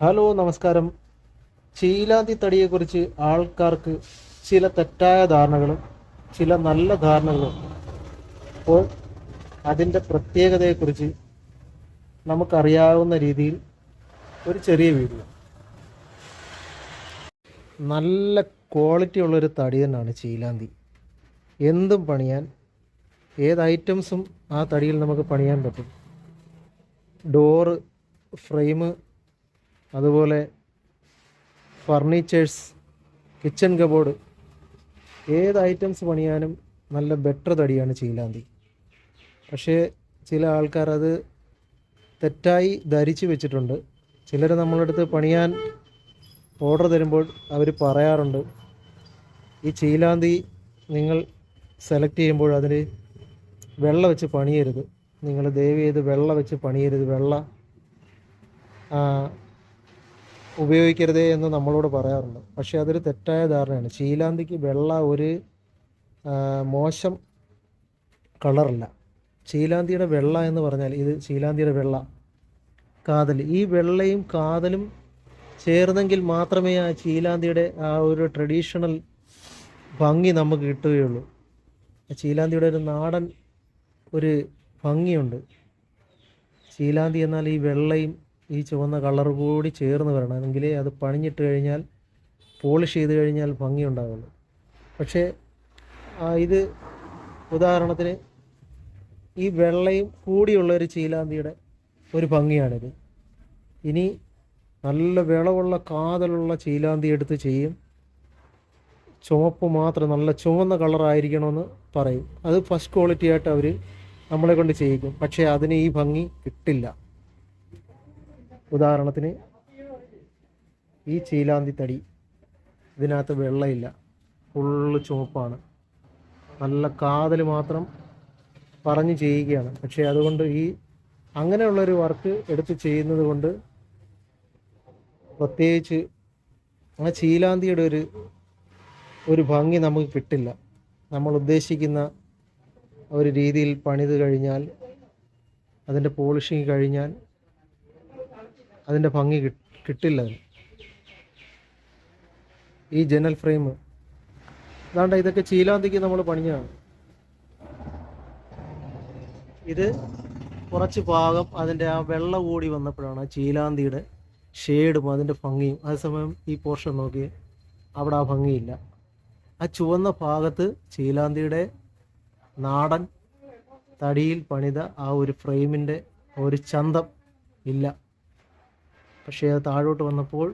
Hello നമസ്കാരം. ചീലാന്തി തടിയെക്കുറിച്ച് ആൾക്കാർക്ക് ചില തെറ്റായ ധാരണകളും ചില നല്ല ധാരണകളും. അപ്പോൾ അതിന്റെ പ്രത്യേകതയെക്കുറിച്ച് നമുക്കറിയാവുന്ന രീതിയിൽ ഒരു ചെറിയ വീഡിയോ. നല്ല ക്വാളിറ്റി ഉള്ളൊരു തടി തന്നെയാണ് ചീലാന്തി എന്തും പണിയാൻ ഏത് ഐറ്റംസും ആ തടിയിൽ നമുക്ക് പണിയാൻ പറ്റും. ഡോറ് ഫ്രെയിം അതുപോലെ ഫർണിച്ചേഴ്സ് കിച്ചൺ കബോർഡ് ഏത് ഐറ്റംസ് പണിയാനും നല്ല ബെറ്റർ തടിയാണ് ചീലാന്തി. പക്ഷേ ചില ആൾക്കാർ അത് തെറ്റായി ധരിച്ചു വെച്ചിട്ടുണ്ട്. ചിലർ നമ്മളടുത്ത് പണിയാൻ ഓർഡർ തരുമ്പോൾ അവർ പറയാറുണ്ട് ഈ ചീലാന്തി നിങ്ങൾ സെലക്ട് ചെയ്യുമ്പോൾ അതിന് വെള്ള വെച്ച് പണിയരുത്. നിങ്ങൾ ദയവ് ചെയ്ത് വെള്ള വെച്ച് പണിയരുത്. വെള്ള ഉപയോഗിക്കരുതേ എന്ന് നമ്മളോട് പറയാറുണ്ട്. പക്ഷേ അതൊരു തെറ്റായ ധാരണയാണ്. ചീലാന്തിക്ക് വെള്ള ഒരു മോശം കളറല്ല. ചീലാന്തിയുടെ വെള്ള എന്ന് പറഞ്ഞാൽ ഇത് ചീലാന്തിയുടെ വെള്ള കാതൽ. ഈ വെള്ളയും കാതലും ചേർന്നെങ്കിൽ മാത്രമേ ആ ചീലാന്തിയുടെ ആ ഒരു ട്രഡീഷണൽ ഭംഗി നമുക്ക് കിട്ടുകയുള്ളൂ. ചീലാന്തിയുടെ ഒരു നാടൻ ഒരു ഭംഗിയുണ്ട്. ചീലാന്തി എന്നാൽ ഈ വെള്ളയും ഈ ചുവന്ന കളർ കൂടി ചേർന്ന് വരണം. അത് പണിഞ്ഞിട്ട് കഴിഞ്ഞാൽ പോളിഷ് ചെയ്ത് കഴിഞ്ഞാൽ ഭംഗി ഉണ്ടാവുള്ളൂ പക്ഷേ ഇത് ഉദാഹരണത്തിന് ഈ വെള്ളയും കൂടിയുള്ള ഒരു ചീലാന്തിയുടെ ഒരു ഭംഗിയാണിത്. ഇനി നല്ല വിളവുള്ള കാതലുള്ള ചീലാന്തി എടുത്ത് ചെയ്യും. ചുവപ്പ് മാത്രം നല്ല ചുവന്ന കളറായിരിക്കണമെന്ന് പറയും. അത് ഫസ്റ്റ് ക്വാളിറ്റി ആയിട്ട് അവർ നമ്മളെ കൊണ്ട് ചെയ്യിക്കും. പക്ഷേ അതിന് ഈ ഭംഗി കിട്ടില്ല. ഉദാഹരണത്തിന് ഈ ചീലാന്തി തടി ഇതിനകത്ത് വെള്ളമില്ല ഫുള്ള് ചുവപ്പാണ് നല്ല കാതൽ മാത്രം പറഞ്ഞു ചെയ്യുകയാണ്. പക്ഷേ അതുകൊണ്ട് ഈ അങ്ങനെയുള്ളൊരു വർക്ക് എടുത്ത് ചെയ്യുന്നത് കൊണ്ട് പ്രത്യേകിച്ച് ആ ചീലാന്തിയുടെ ഒരു ഒരു ഭംഗി നമുക്ക് കിട്ടില്ല. നമ്മൾ ഉദ്ദേശിക്കുന്ന ഒരു രീതിയിൽ പണിത് കഴിഞ്ഞാൽ അതിന്റെ പോളിഷിങ് കഴിഞ്ഞാൽ അതിന്റെ ഭംഗി കിട്ടില്ല ഈ ജനൽ ഫ്രെയിം. അതാണ്ട് ഇതൊക്കെ ചീലാന്തിക്ക് നമ്മൾ പണിഞ്ഞതാണ് ഇത് കുറച്ച് ഭാഗം അതിന്റെ ആ വെള്ളം കൂടി വന്നപ്പോഴാണ് ചീലാന്തിയുടെ ഷെയ്ഡും അതിന്റെ ഭംഗിയും. അതേസമയം ഈ പോർഷൻ നോക്കി അവിടെ ആ ഭംഗിയില്ല. ആ ചുവന്ന ഭാഗത്ത് ചീലാന്തിയുടെ നാടൻ തടിയിൽ പണിത ആ ഒരു ഫ്രെയിമിന്റെ ഒരു ചന്തം ഇല്ല. പക്ഷേ അത് താഴോട്ട് വന്നപ്പോൾ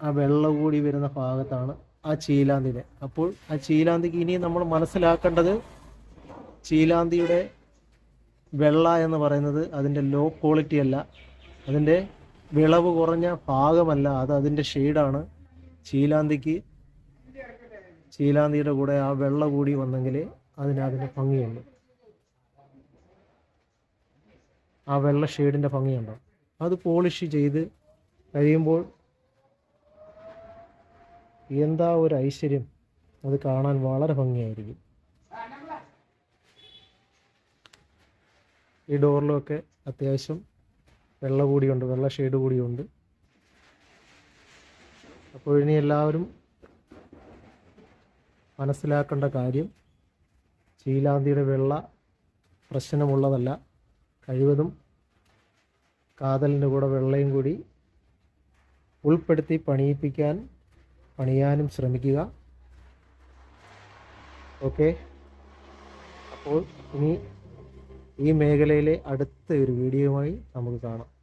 ആ വെള്ളം കൂടി വരുന്ന ഭാഗത്താണ് ആ ചീലാന്തിയുടെ അപ്പോൾ ആ ചീലാന്തിക്ക് ഇനി നമ്മൾ മനസ്സിലാക്കേണ്ടത് ചീലാന്തിയുടെ വെള്ള എന്ന് പറയുന്നത് അതിന്റെ ലോ ക്വാളിറ്റി അല്ല. അതിന്റെ വിളവ് കുറഞ്ഞ ഭാഗമല്ല അത് അതിന്റെ ഷെയ്ഡാണ് ചീലാന്തിക്ക് ചീലാന്തിയുടെ കൂടെ ആ വെള്ള കൂടി വന്നെങ്കിൽ അതിന് അതിന്റെ ഭംഗിയുണ്ട് ആ വെള്ള ഷെയ്ഡിന്റെ ഭംഗിയുണ്ടോ അത് പോളിഷ് ചെയ്ത് കഴിയുമ്പോൾ എന്താ ഒരു ഐശ്വര്യം? അത് കാണാൻ വളരെ ഭംഗിയായിരിക്കും. ഈ ഡോറിലൊക്കെ അത്യാവശ്യം വെള്ള കൂടിയുണ്ട് വെള്ള ഷെയ്ഡ് കൂടിയുണ്ട്. അപ്പോൾ ഇനി എല്ലാവരും മനസ്സിലാക്കേണ്ട കാര്യം ചീലാന്തിയുടെ വെള്ള പ്രശ്നമുള്ളതല്ല കഴിവതും കാതലിന്റെ കൂടെ വെള്ളയും കൂടി ഉൾപ്പെടുത്തി പണിയിപ്പിക്കാൻ പണിയാനും ശ്രമിക്കുക. ഓക്കെ? അപ്പോൾ ഇനി ഈ മേഖലയിലെ അടുത്ത ഒരു വീഡിയോയുമായി നമുക്ക് കാണാം.